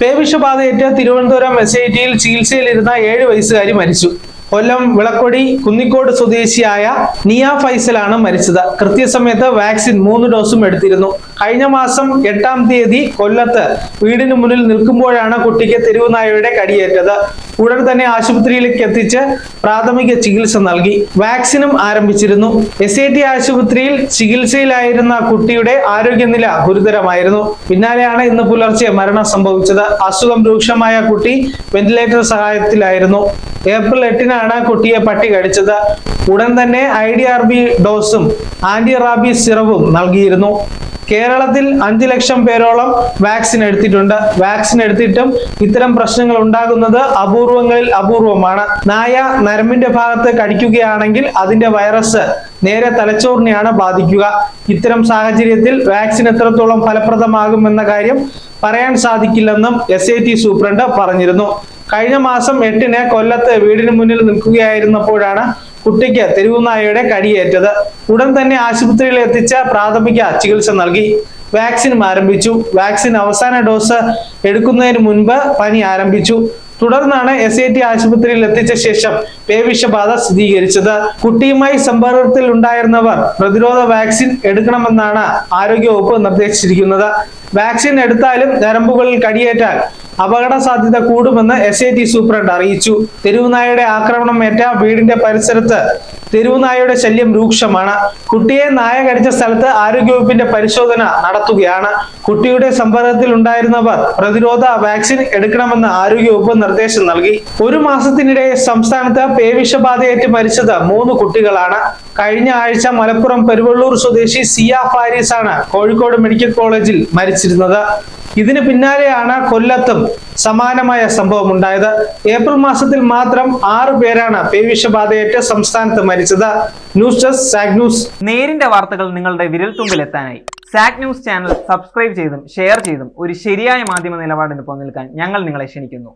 പേവിഷബാധയേറ്റ് Thiruvananthapuram S I ടിയിൽ ചികിത്സയിലിരുന്ന ഏഴ് വയസ്സുകാരി മരിച്ചു. കൊല്ലം വിളക്കൊടി കുന്നിക്കോട് സ്വദേശിയായ നിയ ഫൈസലാണ് മരിച്ചത്. കൃത്യസമയത്ത് വാക്സിൻ മൂന്ന് ഡോസും എടുത്തിരുന്നു. കഴിഞ്ഞ മാസം എട്ടാം തീയതി കൊല്ലത്ത് വീടിന് മുന്നിൽ നിൽക്കുമ്പോഴാണ് കുട്ടിക്ക് തെരുവുനായയുടെ കടിയേറ്റത്. ഉടൻ തന്നെ ആശുപത്രിയിലേക്ക് എത്തിച്ച് പ്രാഥമിക ചികിത്സ നൽകി. വാക്സിനും ആരംഭിച്ചിരുന്നു. എസ് ഐ ടി ആശുപത്രിയിൽ ചികിത്സയിലായിരുന്ന കുട്ടിയുടെ ആരോഗ്യനില ഗുരുതരമായിരുന്നു. പിന്നാലെയാണ് ഇന്ന് പുലർച്ചെ മരണം സംഭവിച്ചത്. അസുഖം രൂക്ഷമായ കുട്ടി വെന്റിലേറ്റർ സഹായത്തിലായിരുന്നു. ഏപ്രിൽ എട്ടിനാണ് കുട്ടിയെ പട്ടി കടിച്ചത്. ഉടൻ തന്നെ ഐ ഡി ആർ ബി ഡോസും ആന്റി റാബി സിറവും നൽകിയിരുന്നു. കേരളത്തിൽ അഞ്ചു ലക്ഷം പേരോളം വാക്സിൻ എടുത്തിട്ടുണ്ട്. വാക്സിൻ എടുത്തിട്ടും ഇത്തരം പ്രശ്നങ്ങൾ ഉണ്ടാകുന്നത് അപൂർവങ്ങളിൽ അപൂർവമാണ്. നായ നരമ്പിന്റെ ഭാഗത്ത് കടിക്കുകയാണെങ്കിൽ അതിന്റെ വൈറസ് നേരെ തലച്ചോറിനെയാണ് ബാധിക്കുക. ഇത്തരം സാഹചര്യത്തിൽ വാക്സിൻ എത്രത്തോളം ഫലപ്രദമാകും എന്ന കാര്യം പറയാൻ സാധിക്കില്ലെന്നും എസ് ഐ ടി സൂപ്രണ്ട് പറഞ്ഞിരുന്നു. കഴിഞ്ഞ മാസം എട്ടിന് കൊല്ലത്ത് വീടിന് മുന്നിൽ നിൽക്കുകയായിരുന്നപ്പോഴാണ് കുട്ടിക്ക് തെരുവുനായയുടെ കടിയേറ്റത്. ഉടൻ തന്നെ ആശുപത്രിയിൽ എത്തിച്ച പ്രാഥമിക ചികിത്സ നൽകി. വാക്സിൻ ആരംഭിച്ചു. വാക്സിൻ അവസാന ഡോസ് എടുക്കുന്നതിന് മുൻപ് പനി ആരംഭിച്ചു. തുടർന്നാണ് എസ് ഐ ടി ആശുപത്രിയിൽ എത്തിച്ച ശേഷം പേവിഷബാധ സ്ഥിരീകരിച്ചത്. കുട്ടിയുമായി സമ്പർക്കത്തിൽ ഉണ്ടായിരുന്നവർ പ്രതിരോധ വാക്സിൻ എടുക്കണമെന്നാണ് ആരോഗ്യവകുപ്പ് നിർദ്ദേശിച്ചിരിക്കുന്നത്. വാക്സിൻ എടുത്താലും ഞരമ്പുകളിൽ കടിയേറ്റാൽ അപകട സാധ്യത കൂടുമെന്ന് എസ് ഐ ടി സൂപ്രണ്ട് അറിയിച്ചു. തെരുവുനായയുടെ ആക്രമണം ഏറ്റ വീടിന്റെ പരിസരത്ത് തെരുവുനായയുടെ ശല്യം രൂക്ഷമാണ്. കുട്ടിയെ നായ കടിച്ച സ്ഥലത്ത് ആരോഗ്യവകുപ്പിന്റെ പരിശോധന നടത്തുകയാണ്. കുട്ടിയുടെ സമ്പർക്കത്തിൽ ഉണ്ടായിരുന്നവർ പ്രതിരോധ വാക്സിൻ എടുക്കണമെന്ന് ആരോഗ്യവകുപ്പ് നിർദ്ദേശം നൽകി. ഒരു മാസത്തിനിടെ സംസ്ഥാനത്ത് പേവിഷബാധയേറ്റ് മരിച്ചത് മൂന്ന് കുട്ടികളാണ്. കഴിഞ്ഞ ആഴ്ച മലപ്പുറം പെരുവള്ളൂർ സ്വദേശി സിയ ഫാരിസ് ആണ് കോഴിക്കോട് മെഡിക്കൽ കോളേജിൽ മരിച്ചിരുന്നത്. ഇതിന് പിന്നാലെയാണ് കൊല്ലത്തും സമാനമായ സംഭവം ഉണ്ടായത് ഏപ്രിൽ മാസത്തിൽ മാത്രം ആറ് പേരാണ് പേവിഷബാധയേറ്റ് സംസ്ഥാനത്ത് മരിച്ചത്. ന്യൂസ് ഡെസ്ക് സാഗ് ന്യൂസ്. നേരിന്റെ വാർത്തകൾ നിങ്ങളുടെ വിരൽത്തുമ്പിൽ എത്താനായി. സാഗ് ന്യൂസ് ചാനൽ സബ്സ്ക്രൈബ് ചെയ്തും ഷെയർ ചെയ്തും ഒരു ശരിയായ മാധ്യമ നിലപാടിന് പോകാൻ ഞങ്ങൾ നിങ്ങളെ ക്ഷണിക്കുന്നു.